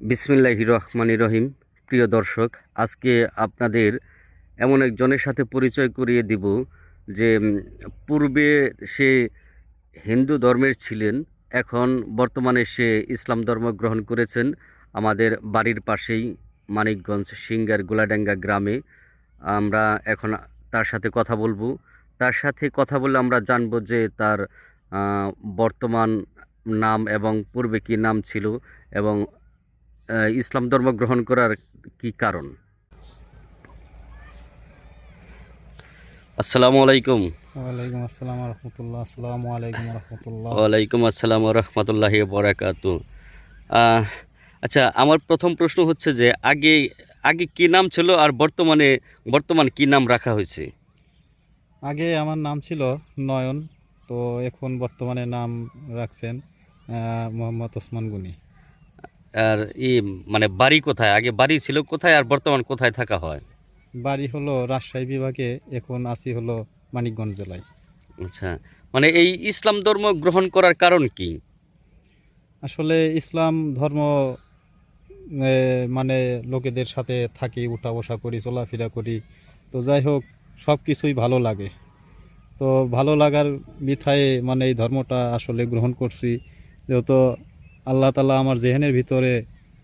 বিসমিল্লাহ রহমান রহিম। প্রিয় দর্শক, আজকে আপনাদের এমন একজনের সাথে পরিচয় করিয়ে দিব যে পূর্বে সে হিন্দু ধর্মের ছিলেন, এখন বর্তমানে সে ইসলাম ধর্ম গ্রহণ করেছেন আমাদের বাড়ির পাশেই মানিকগঞ্জ সিঙ্গার গোলাডাঙ্গা গ্রামে। আমরা এখন তার সাথে কথা বলব। তার সাথে কথা বলে আমরা জানব যে তার বর্তমান নাম এবং পূর্বে কি নাম ছিল এবং ইসলাম ধর্ম গ্রহণ করার কি কারণ? আসসালামু আলাইকুম। ওয়ালাইকুম আসসালাম রহমতুল্লাহ আসসালামু আলাইকুম রহমতুল্লাহ। ওয়ালাইকুম আসসালাম রহমতুল্লাহ বরাকাত। আচ্ছা আমার প্রথম প্রশ্ন হচ্ছে যে আগে আগে কি নাম ছিল আর বর্তমানে বর্তমান কি নাম রাখা হয়েছে? আগে আমার নাম ছিল নয়ন তো এখন বর্তমানে নাম রাখছেন মোহাম্মদ ওসমান গুনি। আর ই মানে বাড়ি কোথায়? আগে বাড়ি ছিল কোথায় আর বর্তমান কোথায় থাকা হয়? বাড়ি হলো রাজশাহী বিভাগে এখন আসি হলো মানিকগঞ্জ জেলায়। আচ্ছা মানে এই ইসলাম ধর্ম গ্রহণ করার কারণ কি? আসলে ইসলাম ধর্ম মানে লোকেদের সাথে থাকি উঠা বসা করি চলাফেরা করি। তো যাই হোক সব কিছুই ভালো লাগে। তো ভালো লাগার মিথায় মানে এই ধর্মটা আসলে গ্রহণ করছি। যেহেতু আল্লাহ তালা আমার জেহেনের ভিতরে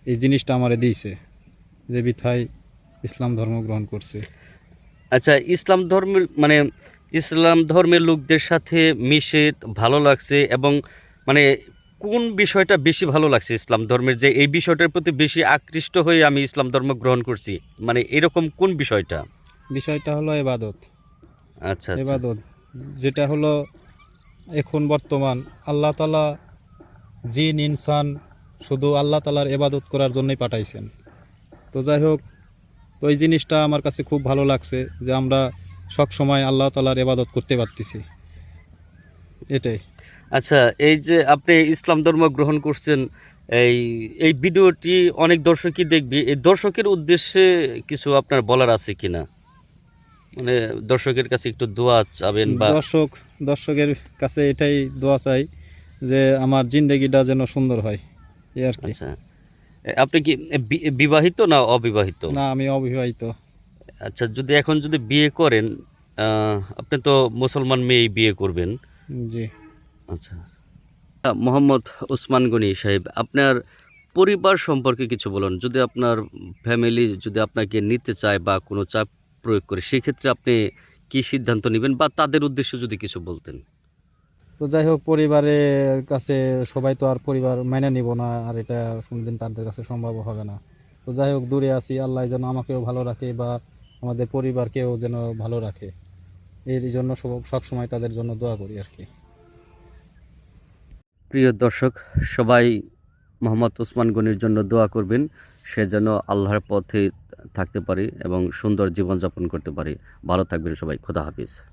এই জিনিসটা আমারে দিয়েছে যে বিথায় ইসলাম ধর্ম গ্রহণ করছে। আচ্ছা ইসলাম ধর্মের মানে ইসলাম ধর্মের লোকদের সাথে মিশে ভালো লাগছে এবং মানে কোন বিষয়টা বেশি ভালো লাগছে ইসলাম ধর্মের যে এই বিষয়টার প্রতি বেশি আকৃষ্ট হয়ে আমি ইসলাম ধর্ম গ্রহণ করছি? মানে এরকম কোন বিষয়টা? বিষয়টা হলো এবাদত। আচ্ছা আচ্ছা। এবাদত যেটা হলো এখন বর্তমান আল্লাহ তালা জিন ইনসান শুধু আল্লাহ তালার এবাদত করার জন্যই পাঠাইছেন। তো যাই হোক তো এই জিনিসটা আমার কাছে খুব ভালো লাগছে যে আমরা সব সময় আল্লাহ তালার এবাদত করতে পারতেছি। এটাই। আচ্ছা এই যে আপনি ইসলাম ধর্ম গ্রহণ করছেন এই এই ভিডিওটি অনেক দর্শকই দেখবে। এই দর্শকের উদ্দেশ্যে কিছু আপনার বলার আছে কিনা? মানে দর্শকের কাছে একটু দোয়া চাবেন বা দর্শক দর্শকের কাছে এটাই দোয়া চাই যে আমার জিন্দগিটা যেন সুন্দর হয় এই আর কি। আচ্ছা। আপনি কি বিবাহিত না অবিবাহিত? না আমি অবিবাহিত। আচ্ছা যদি এখন যদি বিয়ে করেন আপনি তো মুসলমান মেয়েই বিয়ে করবেন। জি। আচ্ছা। মোহাম্মদ ওসমান গনি সাহেব আপনার পরিবার সম্পর্কে কিছু বলুন। যদি আপনার ফ্যামিলি যদি আপনাকে নিতে চায় বা কোনো চাপ প্রয়োগ করে সেক্ষেত্রে আপনি কি সিদ্ধান্ত নেবেন বা তাদের উদ্দেশ্যে যদি কিছু বলতেন? তো যাই হোক, পরিবারের কাছে সবাই তো আর পরিবার মেনে নিব না, আর এটা কোনোদিন তাদের কাছে সম্ভব হবে না। তো যাই হোক, দূরে আছি, আল্লাহ যেন আমাকেও ভালো রাখে বা আমাদের পরিবারকেও যেন ভালো রাখে। এর জন্য সব- সবসময় তাদের জন্য দোয়া করি আর কি। প্রিয় দর্শক, সবাই মোহাম্মদ ওসমান গনির জন্য দোয়া করবেন, সে যেন আল্লাহর পথে থাকতে পারি এবং সুন্দর জীবনযাপন করতে পারি। ভালো থাকবেন সবাই, খোদা হাফিজ।